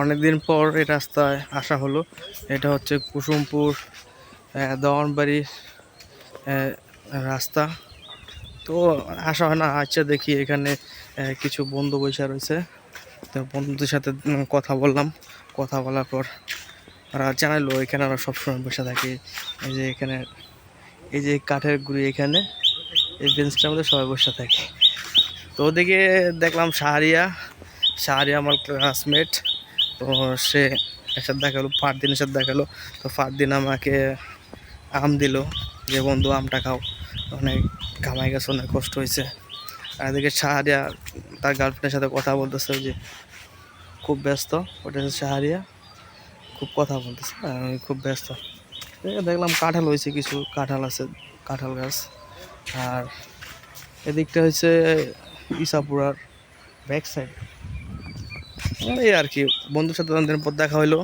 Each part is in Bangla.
অনেকদিন পর এই রাস্তায় আসা হলো। এটা হচ্ছে কুসুমপুর আহ, রাস্তা। তো আসা হয় না আচ্ছা দেখি এখানে কিছু বন্ধু বৈশা রয়েছে। তো বন্ধুদের সাথে কথা বললাম। কথা বলার পর ওরা জানালো এখানে ওরা সবসময় বসে থাকে। এই যে এখানে এই যে কাঠের গুড়ি এখানে এই বেঞ্চটার মধ্যে সবাই বসে থাকে। তো ওদিকে দেখলাম শাহরিয়া শাহরিয়া আমার ক্লাসমেট তো সে একসাথে দেখাল, ফারদিনের সাথে দেখাল। তো ফারদিন আমাকে আম দিল যে, বন্ধু, আমটা খাও। অনেক কামাই গেছে, অনেক কষ্ট হয়েছে। আর এদিকে সাহারিয়া তার গার্লফ্রেন্ডের সাথে কথা বলতেছে, যে খুব ব্যস্ত। ওটা হচ্ছে সাহারিয়া, খুব কথা বলতেছে আমি খুব ব্যস্ত। দেখলাম কাঁঠাল হয়েছে, কিছু কাঁঠাল আছে, কাঁঠাল গাছ। আর এদিকটা হচ্ছে ইসাপুরার ব্যাক সাইড এই আর কি, বন্ধুর সাথে অনেকদিন পর দেখা হইল।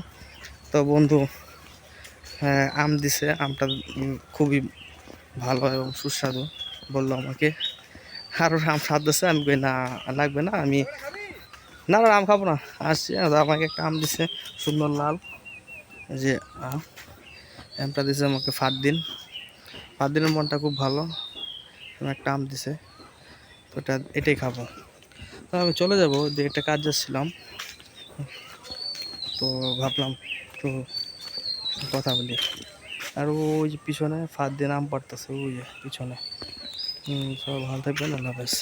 তো বন্ধু হ্যাঁ আম দিছে, আমটা খুবই ভালো এবং সুস্বাদু, বলল আমাকে। আরও আম স্বাদ দিচ্ছে আমি কই, না, লাগবে না, আমি না আম খাব না, আসছি। আর আমাকে একটা আম দিছে, সুন্দর লাল। যে আম, আমটা দিছে আমাকে ফাট দিন ফাট দিনের মনটা খুব ভালো একটা আম দিছে। তো এটা, এটাই খাব। আমি চলে যাব যে একটা কাজ যাচ্ছিলাম। তো ভাবলাম তো কথা বলি। আর ওই যে পিছনে ফাঁদ দিয়ে নাম পারতেছে ওই যে পিছনে। সব ভালো থাকবেন, আল্লাহ হাফেজ।